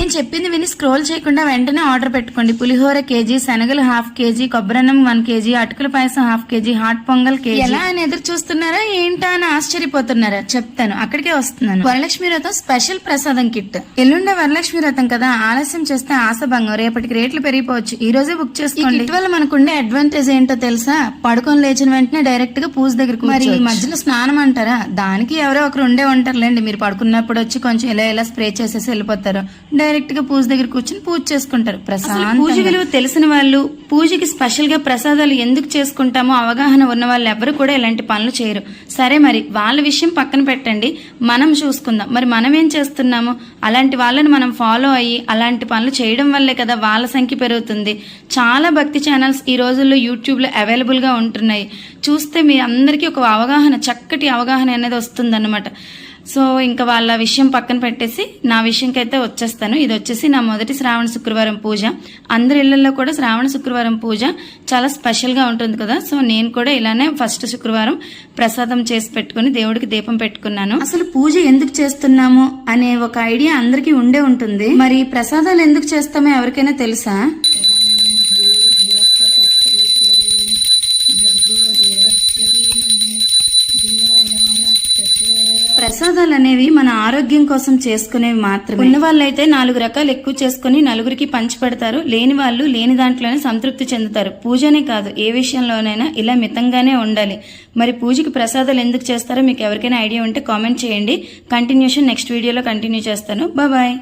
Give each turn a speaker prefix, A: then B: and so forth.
A: నేను చెప్పింది విని స్క్రోల్ చేయకుండా వెంటనే ఆర్డర్ పెట్టుకోండి. పులిహోర కేజీ శనగలు హాఫ్ కేజీ కొబ్బరన్నం వన్ కేజీ అటుకుల పాయసం half KG hot pongal KG. ఎలా అని ఎదురు చూస్తున్నారా ఏంటా అని ఆశ్చర్యపోతున్నారా? చెప్తాను. అక్కడికే వస్తున్నాను. వరలక్ష్మి వ్రతం స్పెషల్ ప్రసాదం కిట్. ఎల్లుండే వరలక్ష్మి వ్రతం కదా? ఆలస్యం చేస్తే ఆశభంగం రేపటికి రేట్లు పెరిగిపోవచ్చు. ఈ రోజే బుక్ చేసుకోండి. కిట్ వల్ల మనకుండే అడ్వాంటేజ్ ఏంటో తెలుసా? పడుకొని లేచిన వెంటనే డైరెక్ట్గా పూజ దగ్గర మరి ఈ మధ్యలో స్నానం అంటారా? దానికి ఎవరో ఒకరు ఉండే ఉంటారులేండి. మీరు పడుకున్నప్పుడు వచ్చి కొంచెం ఇలా ఇలా స్ప్రే చేసేసి వెళ్ళిపోతారు. డైరెక్ట్గా పూజ దగ్గర కూర్చుని పూజ చేసుకుంటారు. ప్రసాదం పూజ విలువ తెలిసిన వాళ్ళు పూజకి స్పెషల్గా ప్రసాదాలు ఎందుకు చేసుకుంటామో అవగాహన ఉన్న వాళ్ళు ఎవరు కూడా ఇలాంటి పనులు చేయరు. సరే మరి వాళ్ళ విషయం పక్కన పెట్టండి. మనం చూసుకుందాం. మరి మనం ఏం చేస్తున్నాము? అలాంటి వాళ్ళని మనం ఫాలో అయ్యి అలాంటి పనులు చేయడం వల్లే కదా వాళ్ళ సంఖ్య పెరుగుతుంది. చాలా భక్తి ఛానల్స్ ఈ రోజుల్లో యూట్యూబ్లో అవైలబుల్గా ఉంటున్నాయి. చూస్తే మీ అందరికీ ఒక అవగాహన చక్కటి అవగాహన అనేది వస్తుందన్నమాట. సో ఇంకా వాళ్ళ విషయం పక్కన పెట్టేసి నా విషయంకైతే వచ్చేస్తాను ఇది వచ్చేసి నా మొదటి శ్రావణ శుక్రవారం పూజ అందరి ఇళ్ళలో కూడా శ్రావణ శుక్రవారం పూజ చాలా స్పెషల్గా ఉంటుంది కదా సో నేను కూడా ఇలానే ఫస్ట్ శుక్రవారం ప్రసాదం చేసి పెట్టుకుని దేవుడికి దీపం పెట్టుకున్నాను అసలు పూజ ఎందుకు చేస్తున్నాము అనే ఒక ఐడియా అందరికీ ఉండే ఉంటుంది మరి ప్రసాదాలు ఎందుకు చేస్తామో ఎవరికైనా తెలుసా ప్రసాదాలు అనేవి మన ఆరోగ్యం కోసం చేసుకునేవి మాత్రమే. ఉన్న వాళ్ళైతే నాలుగు రకాలు ఎక్కువ చేసుకుని నలుగురికి పంచి పెడతారు. లేని వాళ్ళు లేని దాంట్లోనే సంతృప్తి చెందుతారు. పూజనే కాదు ఏ విషయంలోనైనా ఇలా మితంగానే ఉండాలి. మరి పూజకి ప్రసాదాలు ఎందుకు చేస్తారో మీకు ఎవరికైనా ఐడియా ఉంటే కామెంట్ చేయండి. కంటిన్యూషన్ నెక్స్ట్ వీడియోలో కంటిన్యూ చేస్తాను. బాయ్.